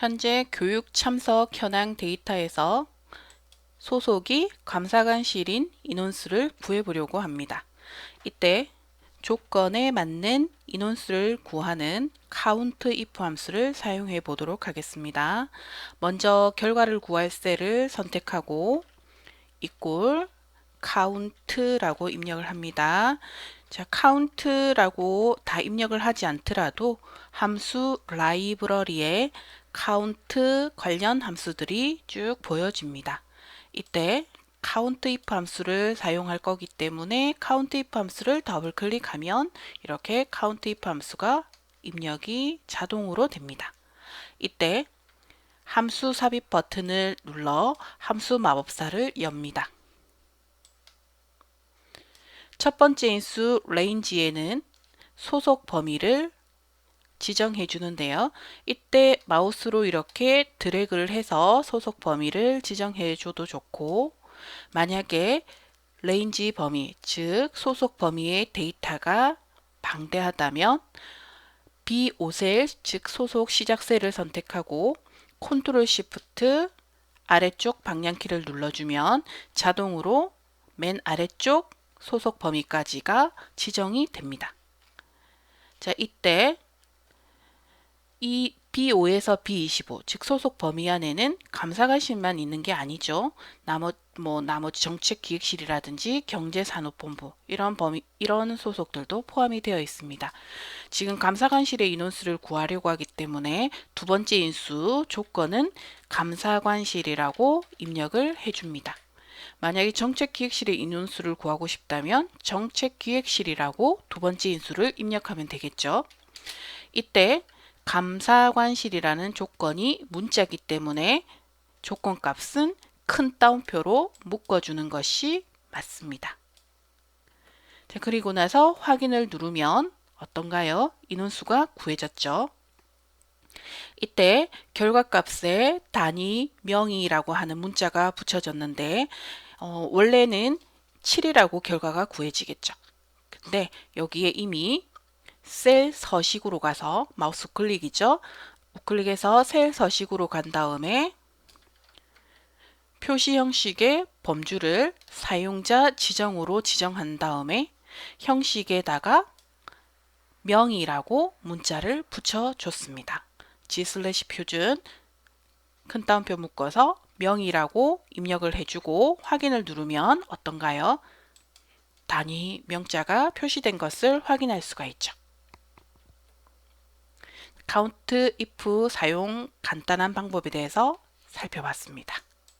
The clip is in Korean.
현재 교육 참석 현황 데이터에서 소속이 감사관실인 인원수를 구해보려고 합니다. 이때 조건에 맞는 인원수를 구하는 count if 함수를 사용해 보도록 하겠습니다. 먼저 결과를 구할 셀을 선택하고 equal count라고 입력을 합니다. 자, count라고 다 입력을 하지 않더라도 함수 라이브러리에 count 관련 함수들이 쭉 보여집니다. 이때 count if 함수를 사용할 거기 때문에 count if 함수를 더블 클릭하면 이렇게 count if 함수가 입력이 자동으로 됩니다. 이때 함수 삽입 버튼을 눌러 함수 마법사를 엽니다. 첫 번째 인수 range에는 소속 범위를 지정해 주는데요. 이때 마우스로 이렇게 드래그를 해서 소속 범위를 지정해 줘도 좋고 만약에 레인지 범위, 즉 소속 범위의 데이터가 방대하다면 B5셀, 즉 소속 시작 셀을 선택하고 컨트롤 시프트 아래쪽 방향키를 눌러주면 자동으로 맨 아래쪽 소속 범위까지가 지정이 됩니다. 자, 이때 이 B5에서 B25, 즉 소속 범위 안에는 감사관실만 있는 게 아니죠. 나머 뭐 나머지 정책기획실이라든지 경제산업본부 이런 범위 이런 소속들도 포함이 되어 있습니다. 지금 감사관실의 인원수를 구하려고 하기 때문에 두 번째 인수 조건은 감사관실이라고 입력을 해줍니다. 만약에 정책기획실의 인원수를 구하고 싶다면 정책기획실이라고 두 번째 인수를 입력하면 되겠죠. 이때 감사관실이라는 조건이 문자기 때문에 조건값은 큰 따옴표로 묶어주는 것이 맞습니다. 자, 그리고 나서 확인을 누르면 어떤가요? 인원수가 구해졌죠. 이때 결과값에 단위 명의라고 하는 문자가 붙여졌는데 어, 원래는 7이라고 결과가 구해지겠죠. 근데 여기에 이미 셀 서식으로 가서 마우스 클릭이죠. 우클릭해서 셀 서식으로 간 다음에 표시 형식의 범주를 사용자 지정으로 지정한 다음에 형식에다가 명이라고 문자를 붙여줬습니다. G 슬래시 표준 큰 따옴표 묶어서 명이라고 입력을 해주고 확인을 누르면 어떤가요? 단위 명자가 표시된 것을 확인할 수가 있죠. 카운트 if 사용 간단한 방법에 대해서 살펴봤습니다.